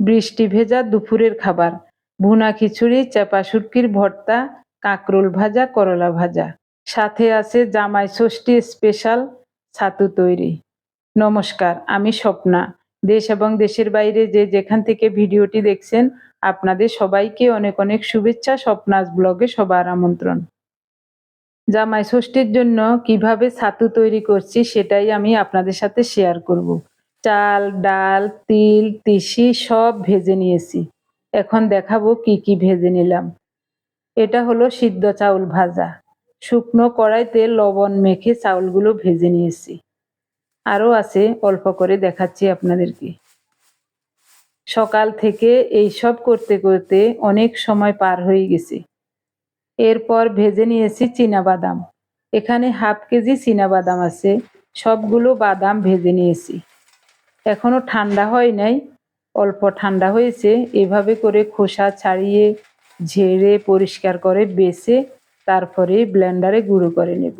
বৃষ্টি ভেজা দুপুরের খাবার। ভুনা খিচুড়ি, চাপা শুটকির ভর্তা, কাঁকরোল ভাজা, করলা ভাজা। সাথে আছে জামাই ষষ্ঠী স্পেশাল ছাতু তৈরি। নমস্কার, আমি স্বপ্না। দেশ এবং দেশের বাইরে যে যেখান থেকে ভিডিওটি দেখছেন, আপনাদের সবাইকে অনেক অনেক শুভেচ্ছা, স্বপ্নাস ব্লগে সবার আমন্ত্রণ। জামাই ষষ্ঠীর জন্য কীভাবে ছাতু তৈরি করছি, সেটাই আমি আপনাদের সাথে শেয়ার করব। চাল, ডাল, তিল, তিসি সব ভেজে নিয়েছি। এখন দেখাবো কি কি ভেজে নিলাম। এটা হলো সিদ্ধ চাউল ভাজা। শুকনো কড়াইতে লবণ মেখে চাউলগুলো ভেজে নিয়েছি। আরও আছে, অল্প করে দেখাচ্ছি আপনাদেরকে। সকাল থেকে এই সব করতে করতে অনেক সময় পার হয়ে গেছে। এরপর ভেজে নিয়েছি বাদাম এখানে হাফ কেজি বাদাম আছে। সবগুলো বাদাম ভেজে নিয়েছি। এখনও ঠান্ডা হয় নাই, অল্প ঠান্ডা হয়েছে। এভাবে করে খোসা ছাড়িয়ে ঝেড়ে পরিষ্কার করে বেছে তারপরে ব্লেন্ডারে গুঁড়ো করে নেব।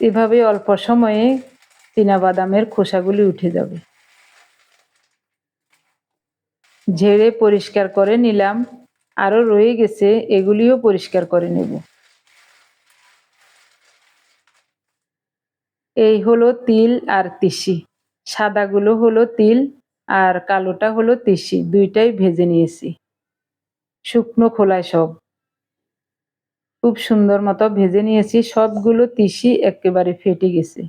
এভাবে অল্প সময়ে বাদামের খোসাগুলি উঠে যাবে। ঝেড়ে পরিষ্কার করে নিলাম। আরও রয়ে গেছে, এগুলিও পরিষ্কার করে নেব। এই হলো তিল আর তিসি। সাদাগুলো হলো তিল আর কালোটা হলো তিসি। দুইটাই ভেজে নিয়েছি। শুকনো খোলায় সব। খুব সুন্দর মতো ভেজে নিয়েছি। সবগুলো তিসি একেবারে ফেটে গেছে।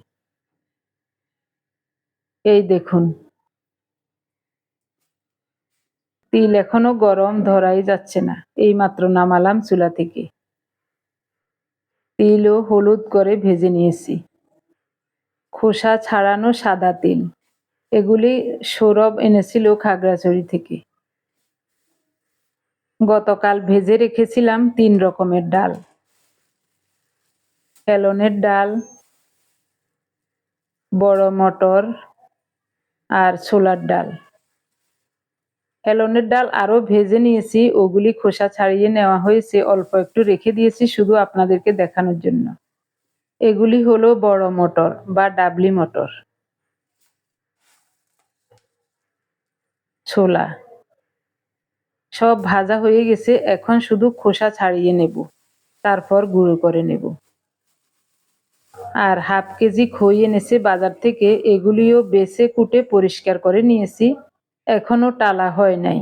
এই দেখুন। তিল এখনও গরম ধরাই যাচ্ছে না। এই মাত্র নামালাম চুলা থেকে। তিল ও হলুদ করে ভেজে নিয়েছি। খোসা ছাড়ানো সাদা তিল। এগুলি সৌরভ এনেছিল খাগড়াছড়ি থেকে। গতকাল ভেজে রেখেছিলাম তিন রকমের ডাল। হেলনের ডাল, বড় মটর আর ছোলার ডাল। হেলনের ডাল আরও ভেজে নিয়েছি, ওগুলি খোসা ছাড়িয়ে নেওয়া হয়েছে, অল্প একটু রেখে দিয়েছি, শুধু আপনাদেরকে দেখানোর জন্য। এগুলি হলো বড় মটর বা ডাবলি মটর। ছোলা। সব ভাজা হয়ে গেছে, এখন শুধু খোসা ছাড়িয়ে নেব, তারপর গুঁড়ো করে নেব। আর হাফ কেজি খই এনেছে বাজার থেকে, এগুলিও বেছে কুটে পরিষ্কার করে নিয়েছি, এখনও টালা হয় নাই।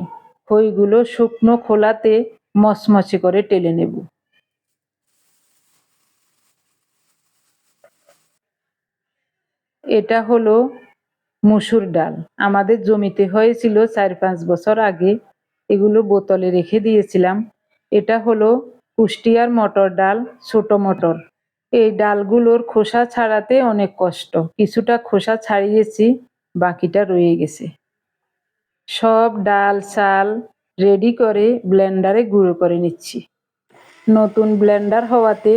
খইগুলো শুকনো খোলাতে মচমচে করে টেলে নেব। এটা হলো মুসুর ডাল। আমাদের জমিতে হয়েছিল চার পাঁচ বছর আগে। এগুলো বোতলে রেখে দিয়েছিলাম। এটা হলো কুষ্টিয়ার মটর ডাল, ছোট মটর। এই ডালগুলোর খোসা ছাড়াতে অনেক কষ্ট। কিছুটা খোসা ছাড়িয়েছি, বাকিটা রয়ে গেছে। সব ডাল, চাল রেডি করে ব্লেন্ডারে গুঁড়ো করে নিচ্ছি। নতুন ব্লেন্ডার হওয়াতে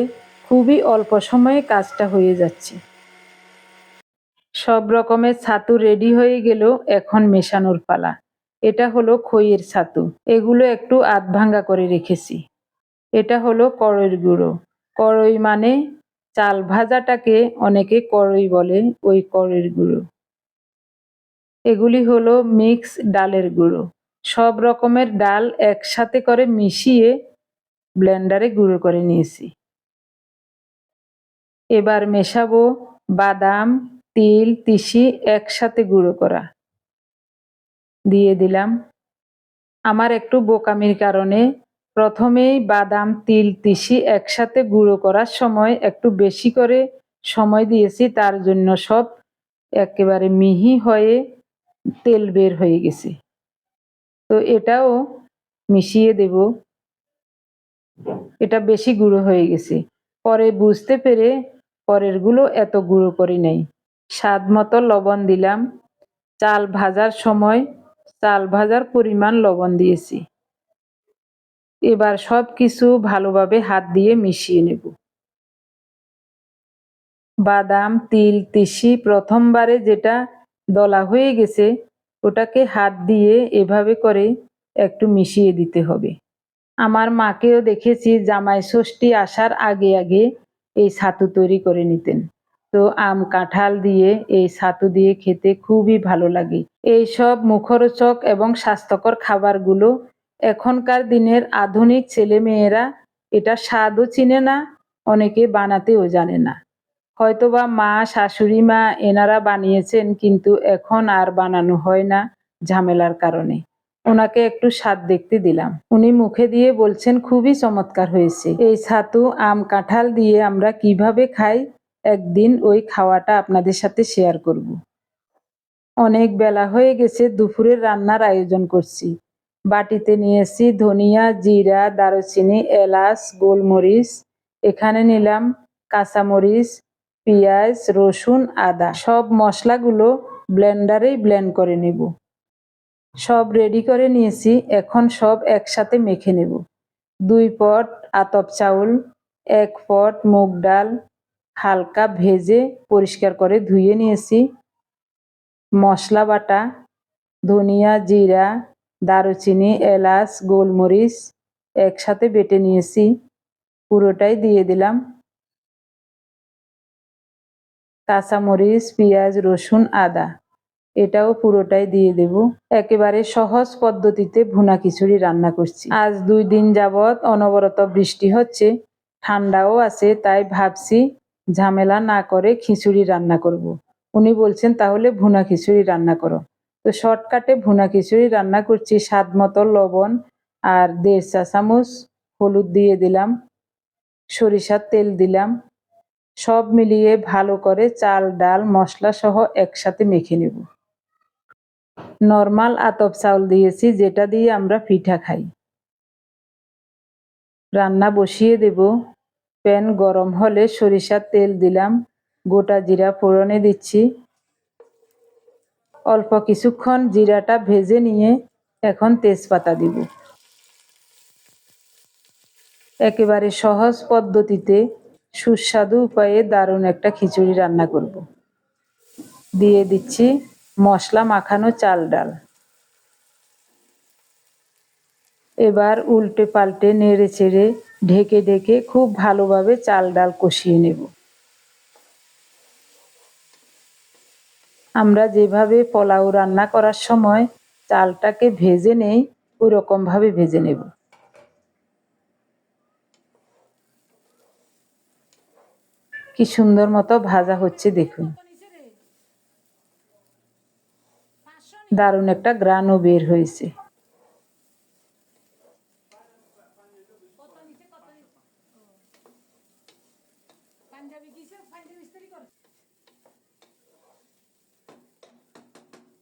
খুবই অল্প সময়ে কাজটা হয়ে যাচ্ছে। সব রকমের ছাতু রেডি হয়ে গেল এখন মেশানোর পালা। এটা হলো খইয়ের ছাতু। এগুলো একটু আধ ভাঙ্গা করে রেখেছি। এটা হলো কড়ইর গুঁড়ো। কড়ই মানে চাল ভাজাটাকে অনেকে কড়ই বলে ওই কড়ইর গুঁড়ো। এগুলি হলো মিক্স ডালের গুঁড়ো। সব রকমের ডাল একসাথে করে মিশিয়ে ব্লেন্ডারে গুঁড়ো করে নিয়েছি। এবার মেশাবো বাদাম তিল, তিসি একসাথে গুঁড়ো করা। দিয়ে দিলাম। আমার একটু বোকামির কারণে প্রথমেই বাদাম, তিল, তিসি একসাথে গুঁড়ো করার সময় একটু বেশি করে সময় দিয়েছি, তার জন্য সব একেবারে মিহি হয়ে তেল বের হয়ে গেছে। তো এটাও মিশিয়ে দেব। এটা বেশি গুঁড়ো হয়ে গেছে। পরে বুঝতে পেরে পরেরগুলো এত গুঁড়ো করি নাই। স্বাদ মতো লবণ দিলাম। চাল ভাজার সময় চাল ভাজার পরিমাণ লবণ দিয়েছি। এবার সব কিছু ভালোভাবে হাত দিয়ে মিশিয়ে নেব। বাদাম, তিল, তিসি প্রথমবারে যেটা দলা হয়ে গেছে, ওটাকে হাত দিয়ে এভাবে করে একটু মিশিয়ে দিতে হবে। আমার মাকেও দেখেছি জামাই ষষ্ঠী আসার আগে আগে এই ছাতু তৈরি করে নিতেন। তো আম কাঁঠাল দিয়ে, এই ছাতু দিয়ে খেতে খুবই ভালো লাগে। এই সব মুখরোচক এবং স্বাস্থ্যকর খাবারগুলো এখনকার দিনের আধুনিক ছেলে মেয়েরা এটা স্বাদও চিনে না, অনেকে বানাতেও জানে না। হয়তোবা মা, শাশুড়ি মা এনারা বানিয়েছেন কিন্তু এখন আর বানানো হয় না ঝামেলার কারণে। ওনাকে একটু স্বাদ দেখতে দিলাম। উনি মুখে দিয়ে বলছেন, খুবই চমৎকার হয়েছে। এই ছাতু, আম, কাঁঠাল দিয়ে আমরা কীভাবে খাই একদিন ওই খাওয়াটা আপনাদের সাথে শেয়ার করব। অনেক বেলা হয়ে গেছে, দুপুরের রান্নার আয়োজন করছি। বাটিতে নিয়েছি ধনিয়া, জিরা, দারুচিনি, এলাচ, গোলমরিচ, এখানে নিলাম কাঁচামরিচ, পেঁয়াজ, রসুন, আদা। সব মশলাগুলো ব্লেন্ডারেই ব্লেন্ড করে নেব। সব রেডি করে নিয়েছি, এখন সব একসাথে মেখে নেব। দুই পট আতপ চাউল, এক পট মুগ ডাল হালকা ভেজে পরিষ্কার করে ধুয়ে নিয়েছি। মশলা বাটা, ধনিয়া জিরা, দারুচিনি, এলাচ, গোলমরিচ একসাথে বেটে নিয়েছি। পুরোটাই দিয়ে দিলাম। কাঁচামরিচ, পেঁয়াজ, রসুন, আদা, এটাও পুরোটাই দিয়ে দেব। একেবারে সহজ পদ্ধতিতে ভুনা খিচুড়ি রান্না করছি। আজ দুই দিন যাবৎ অনবরত বৃষ্টি হচ্ছে, ঠান্ডাও আছে, তাই ভাবছি ঝামেলা না করে খিচুড়ি রান্না করব। উনি বলছেন, তাহলে ভুনা খিচুড়ি রান্না করো। তো শর্টকাটে ভুনা খিচুড়ি রান্না করছি, স্বাদ মতো লবণ আর দেড় চা চামচ হলুদ দিয়ে দিলাম, সরিষার তেল দিলাম, সব মিলিয়ে ভালো করে চাল, ডাল, মশলা সহ একসাথে মেখে নেব। নর্মাল আতপ চাউল দিয়েছি, যেটা দিয়ে আমরা পিঠা খাই। রান্না বসিয়ে দেব। প্যান গরম হলে সরিষার তেল দিলাম, গোটা জিরা ফোড়নে দিচ্ছি। অল্প কিছুক্ষণ জিরাটা ভেজে নিয়ে এখন তেজপাতা দিব। একেবারে সহজ পদ্ধতিতে সুস্বাদু উপায়ে দারুণ একটা খিচুড়ি রান্না করব। দিয়ে দিচ্ছি মশলা মাখানো চাল ডাল। এবার উল্টে পাল্টে নেড়ে চেড়ে ঢেকে ঢেকে খুব ভালোভাবে চাল ডাল কষিয়ে নেব। আমরা যেভাবে পোলাও রান্না করার সময় চালটাকে ভেজে নেই ওই রকমভাবে ভেজে নেব। কি সুন্দর মতো ভাজা হচ্ছে দেখুন। দারুণ একটা গ্রানও বের হয়েছে।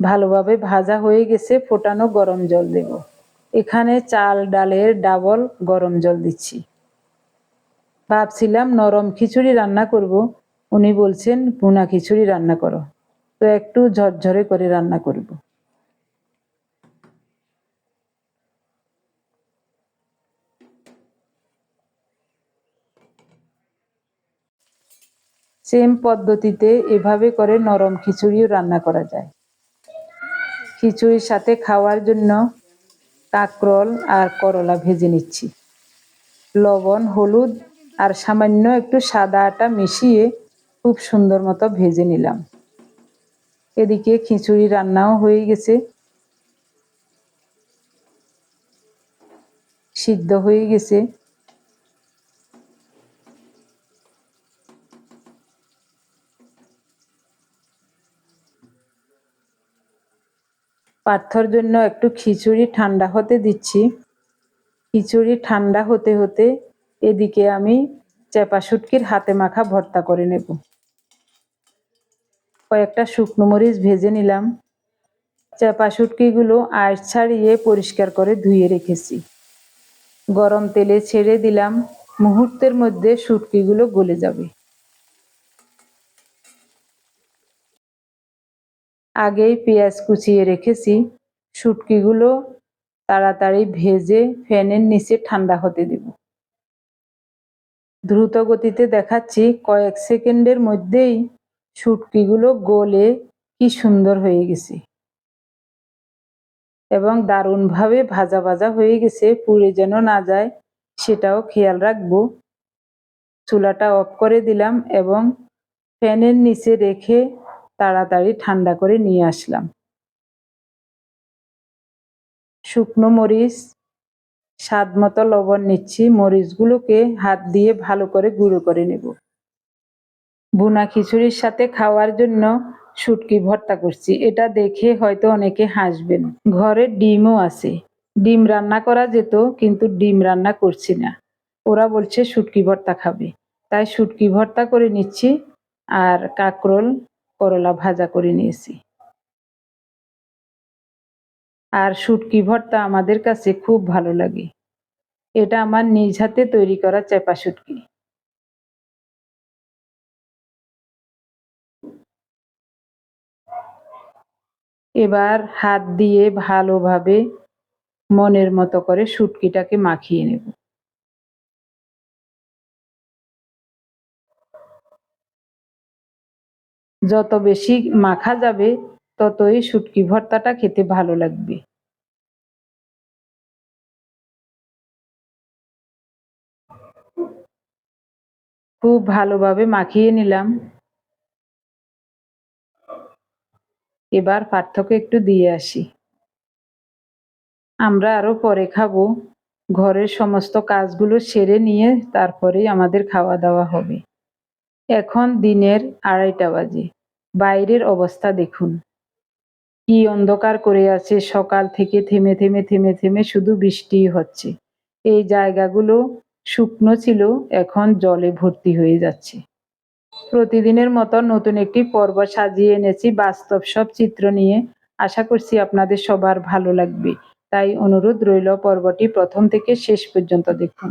ভালোভাবে ভাজা হয়ে গেছে, ফোটানো গরম জল দেব। এখানে চাল, ডালের ডাবল গরম জল দিচ্ছি। ভাবছিলাম নরম খিচুড়ি রান্না করব। উনি বলছেন, ভুনা খিচুড়ি রান্না করো। তো একটু ঝরঝরে করে রান্না করব। সেম পদ্ধতিতে এভাবে করে নরম খিচুড়িও রান্না করা যায়। খিচুড়ির সাথে খাওয়ার জন্য কাকরল আর করলা ভেজে নিচ্ছি। লবণ, হলুদ আর সামান্য একটু সাদা আটা মিশিয়ে খুব সুন্দর মতো ভেজে নিলাম। এদিকে খিচুড়ি রান্নাও হয়ে গেছে। সিদ্ধ হয়ে গেছে। পার্থর জন্য একটু খিচুড়ি ঠান্ডা হতে দিচ্ছি। খিচুড়ি ঠান্ডা হতে হতে এদিকে আমি চেপা শুটকির হাতে মাখা ভর্তা করে নেব। কয়েকটা শুকনো মরিচ ভেজে নিলাম। চেপা শুটকিগুলো আইস ছাড়িয়ে পরিষ্কার করে ধুয়ে রেখেছি। গরম তেলে ছেড়ে দিলাম। মুহূর্তের মধ্যে শুটকিগুলো গলে যাবে। আগেই পেঁয়াজ কুচিয়ে রেখেছি। শুটকিগুলো তাড়াতাড়ি ভেজে ফ্যানের নিচে ঠান্ডা হতে দেব। দ্রুত গতিতে দেখাচ্ছি কয়েক সেকেন্ডের মধ্যেই শুটকিগুলো গলে কি সুন্দর হয়ে গেছে। এবং দারুণভাবে ভাজা ভাজা হয়ে গেছে, পুড়ে যেন না যায়, সেটাও খেয়াল রাখব। চুলাটা অফ করে দিলাম এবং ফ্যানের নিচে রেখে তাড়াতাড়ি ঠান্ডা করে নিয়ে আসলাম। শুকনো মরিচ স্বাদ মতো লবণ নিচ্ছি, মরিচগুলোকে হাত দিয়ে ভালো করে গুঁড়ো করে নেব। বুনা খিচুড়ির সাথে খাওয়ার জন্য শুটকি ভর্তা করছি। এটা দেখে হয়তো অনেকে হাসবেন। ঘরে ডিমও আছে। ডিম রান্না করা যেত, কিন্তু ডিম রান্না করছি না। ওরা বলছে শুটকি ভর্তা খাবে। তাই শুটকি ভর্তা করে নিচ্ছি। আর কাকরোল করলা ভাজা করে নিয়েছি। আর শুটকি ভর্তা আমাদের কাছে খুব ভালো লাগে। এটা আমার নিজ হাতে তৈরি করা চেপা শুটকি। এবার হাত দিয়ে ভালোভাবে মনের মতো করে শুটকিটাকে মাখিয়ে নেব। যত বেশি মাখা যাবে, ততই শুটকি ভর্তাটা খেতে ভালো লাগবে। খুব ভালোভাবে মাখিয়ে নিলাম। এবার পার্থক্য একটু দিয়ে আসি। আমরা আরও পরে খাব। ঘরের সমস্ত কাজগুলো সেরে নিয়ে তারপরেই আমাদের খাওয়া দাওয়া হবে। এখন দিনের আড়াইটা বাজে। বাইরের অবস্থা দেখুন। কি অন্ধকার করে আছে সকাল থেকে থেমে থেমে থেমে থেমে শুধু বৃষ্টি হচ্ছে। এই জায়গাগুলো শুকনো ছিল, এখন জলে ভর্তি হয়ে যাচ্ছে। প্রতিদিনের মতো নতুন একটি পর্ব সাজিয়ে এনেছি। বাস্তব সব চিত্র নিয়ে আশা করছি আপনাদের সবার ভালো লাগবে। তাই অনুরোধ রইল পর্বটি প্রথম থেকে শেষ পর্যন্ত দেখুন।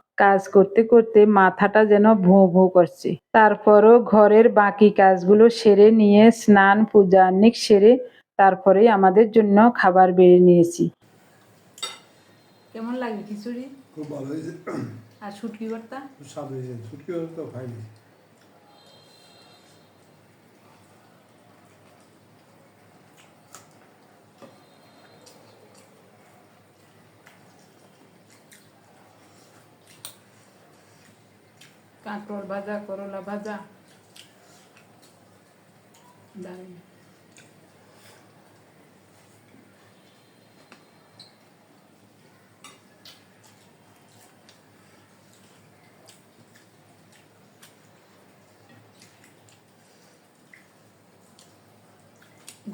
কাজ করতে করতে মাথাটা যেন ভোঁ ভোঁ করছে। তারপরও ঘরের বাকি কাজগুলো সেরে নিয়ে স্নান পূজা নিক সেরে তারপরে আমাদের জন্য খাবার বেড়ে নিয়েছি। কেমন লাগে খিচুড়ি? খুব ভালো হয়েছে। আর শুটকি ভর্তা? খুব স্বাদ হয়েছে। ছুটকি তো খাইনি। কাঁকড় ভাজা করলা ভাজা।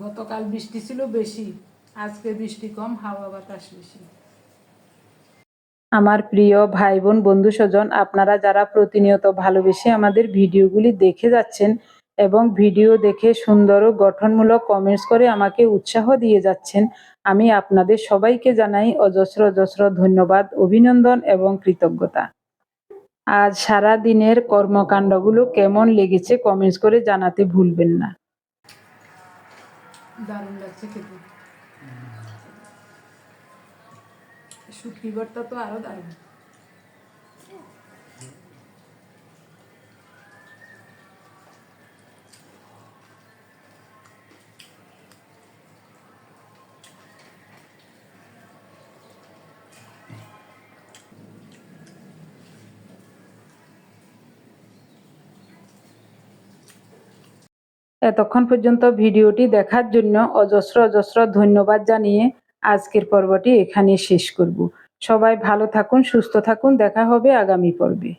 গতকাল বৃষ্টি ছিল বেশি আজকে বৃষ্টি কম হাওয়া বাতাস বেশি। আমার প্রিয় ভাই বোন বন্ধু স্বজন, আপনারা যারা প্রতিনিয়ত ভালোবেসে আমাদের ভিডিওগুলি দেখে যাচ্ছেন এবং ভিডিও দেখে সুন্দর ও গঠনমূলক কমেন্টস করে আমাকে উৎসাহ দিয়ে যাচ্ছেন, আমি আপনাদের সবাইকে জানাই অজস্র অজস্র ধন্যবাদ, অভিনন্দন এবং কৃতজ্ঞতা। আজ সারা দিনের কর্মকাণ্ডগুলো কেমন লেগেছে কমেন্টস করে জানাতে ভুলবেন না। দারুণ লাগছে তো দারুণ। এতক্ষণ পর্যন্ত ভিডিওটি দেখার জন্য অজস্র অজস্র ধন্যবাদ জানিয়ে আজকের পর্বটি এখানে শেষ করব। সবাই ভালো থাকুন সুস্থ থাকুন। দেখা হবে আগামী পর্বে।